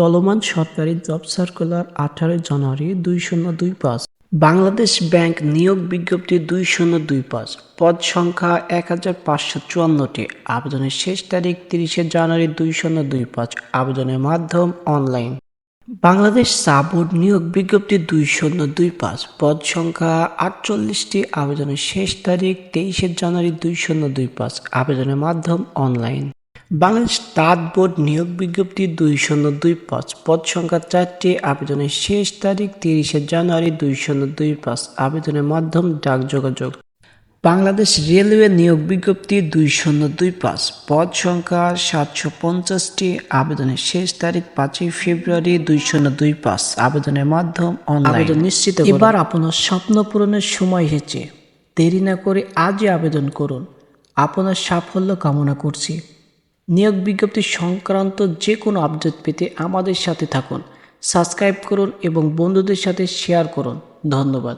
চলমান সরকারি job circular আঠারোই জানুয়ারি দুই শূন্য দুই পাঁচ। বাংলাদেশ ব্যাংক নিয়োগ বিজ্ঞপ্তি দুই শূন্য দুই পাঁচ। পদ সংখ্যা এক হাজার পাঁচশো চুয়ান্নটি। আবেদনের শেষ তারিখ তিরিশে জানুয়ারি দুই শূন্য দুই পাঁচ। আবেদনের মাধ্যম অনলাইন। বাংলাদেশ চা বোর্ড নিয়োগ বিজ্ঞপ্তি দুই শূন্য দুই পাঁচ। পদ সংখ্যা আটচল্লিশটি। আবেদনের শেষ তারিখ তেইশে জানুয়ারি দুই শূন্য দুই পাঁচ। আবেদনের মাধ্যম অনলাইন। বাংলাদেশ তাঁত বোর্ড নিয়োগ বিজ্ঞপ্তি দুই শূন্য দুই পাঁচ পদ সংখ্যা চারটি আবেদনের শেষ তারিখ তিরিশে জানুয়ারি দুই শূন্য দুই পাঁচ আবেদনের মাধ্যম ডাক যোগাযোগ বাংলাদেশ রেলওয়ে নিয়োগ বিজ্ঞপ্তি দুই শূন্য দুই পাঁচ পদ সংখ্যা সাতশো পঞ্চাশটি আবেদনের শেষ তারিখ পাঁচই ফেব্রুয়ারি দুই শূন্য দুই পাঁচ আবেদনের মাধ্যম অনলাইন। আবেদন নিশ্চিত এবার আপনার স্বপ্ন পূরণের সময় হয়েছে দেরি না করে আজই আবেদন করুন। আপনার সাফল্য কামনা করছি। নিয়োগ বিজ্ঞপ্তি সংক্রান্ত যে কোনো আপডেট পেতে আমাদের সাথে থাকুন। সাবস্ক্রাইব করুন এবং বন্ধুদের সাথে শেয়ার করুন। ধন্যবাদ।